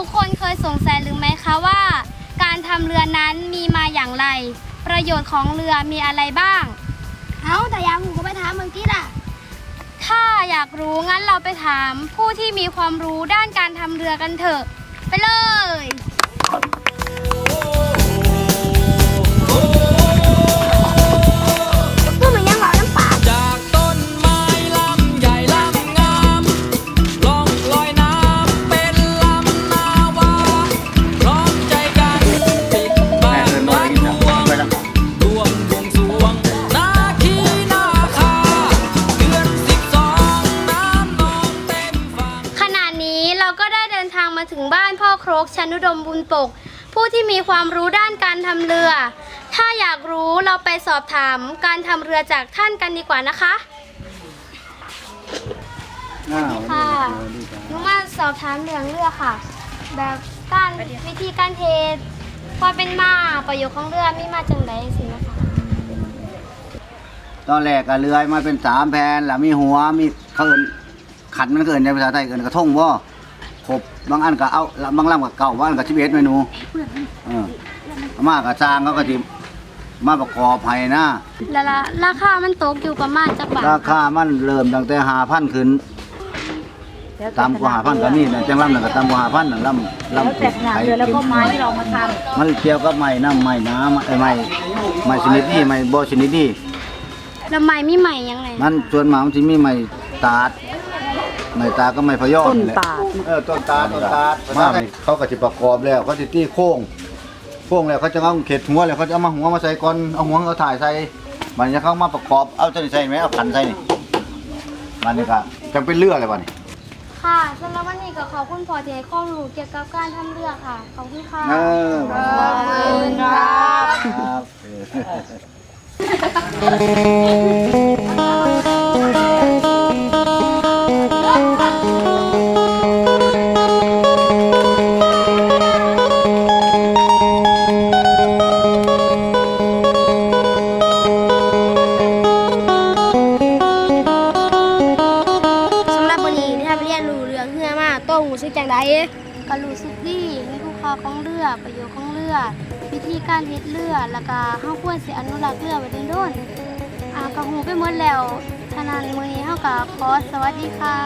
ทุกคนเคยสงสัยหรือไหมคะว่า การทำเรือนั้นมีมาอย่างไร ประโยชน์ของเรือมีอะไรบ้าง เอ้าแต่ยังหูก็ไปถามเมื่อกี้ล่ะ ถ้าอยากรู้งั้นเราไปถามผู้ที่มีความรู้ด้านการทำเรือกันเถอะ ไปเลย มาถึงบ้านพ่อโครกชนุดมบุญปก ผู้ที่มีความรู้ด้านการทำเรือ ถ้าอยากรู้เราไปสอบถามการทำเรือจากท่านกันดีกว่านะคะค่ะหนูมาสอบถามเรื่องเรือค่ะ แบบการวิธีการเทศความเป็นมาประโยชน์ของเรือมีมาจังไดสินะคะตอนแรกก็เรือยมาเป็นสามแผ่นแล้วมีหัวมีเขาเอินขันมันเกินในภาษาไทยเกินกระทงบ่ ครบบางอันก็เอาแล้วบางลำก็เก่าบางอันก็ชิเบสเมนูเออเอามากระจางเขาก็จิมาประกอบให้นะแล้วละราคามันตกอยู่ประมาณจักบาทราคามันเริ่มตั้งแต่หาพันขึ้นตามกว่าหาพันก็มีนะจังลำหนึ่งก็ตามกว่าหาพันน่ะลำลำแต่ขนาดเรือแล้วก็ไม้ที่เรามาทมันเกี่ยวกับไม้น้ำไม้น้ำไอ้ไม้ไม้ชนิดนี้ไม้บ่ชนิดนี้แล้วใหม่มีใหม่ยังไงมันส่วนมากมันจะมีไม้ตาด ไม้ตาดก็ไม้พะยอำต้นแหละตาด เออต้นตาลต้นตาลมาเขาก็จะประกอบแล้วเขาจะตีโค้งโค้งแล้วเขาจะเอาเข็ดหัวแล้วเขาจะเอามาหัวมาใส่ก่อนเอาหัวเขาถ่ายใส่มันจะเข้ามาประกอบเอาตัวนี้ใส่ไหมเอาขันใส่นี่มันนี่ก็จังเป็นเรือเลยวันนี้ค่ะสำหรับวันนี้ก็ขอบคุณพอที่ให้ข้อมูลเกี่ยวกับการทำเรือค่ะขอบคุณค่ะเออขอบคุณครับ ครับ เรือมาโต้หูซึกจังไดก็รู้สึกดีในคุณค่าของเรือประโยชน์ของเรือ วิธีการเฮ็ดเรือแล้วก็เฮาควรสิอนุรักษ์เรือไว้โดนๆอ่าก็ฮู้ไปหมดแล้วฉะนั้นมื้อนี้เฮาก็ขอสวัสดีค่ะ